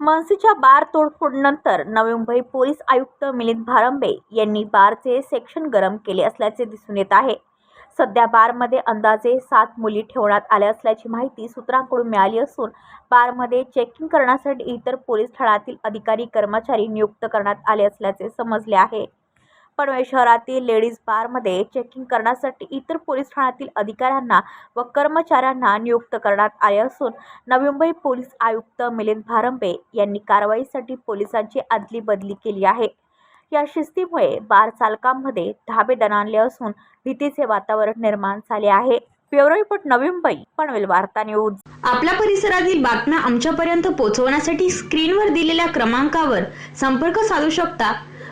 मनसेच्या बार तोडफोडनंतर नवी मुंबई पोलीस आयुक्त मिलिंद भारंबे यांनी बारचे सेक्शन गरम केले असल्याचे दिसून येत आहे. सध्या बारमध्ये अंदाजे सात मुली ठेवण्यात आल्या असल्याची माहिती सूत्रांकडून मिळाली असून बारमध्ये चेकिंग करण्यासाठी इतर पोलीस ठाण्यातील अधिकारी कर्मचारी नियुक्त करण्यात आले असल्याचे समजले आहे. पनवेल शहरातील लेडीज बारमध्ये चेकिंग करण्यासाठी इतर पोलीस ठाण्यातील अधिकाऱ्यांना व कर्मचाऱ्यांना नियुक्त करण्यात आले असून नवी मुंबई पोलीस आयुक्त मिलिंद भारंबे यांनी कारवाईसाठी पोलिसांची अदली बदली केली आहे. या शिस्तीमुळे बार चालकांमध्ये धाबे दणाणले असून भीतीचे वातावरण निर्माण झाले आहे. ब्युरो रिपोर्ट नवी मुंबई पनवेल वार्ता न्यूज. आपल्या परिसरातील बातम्या आमच्यापर्यंत पोहोचवण्यासाठी स्क्रीनवर दिलेल्या क्रमांकावर संपर्क साधू शकता.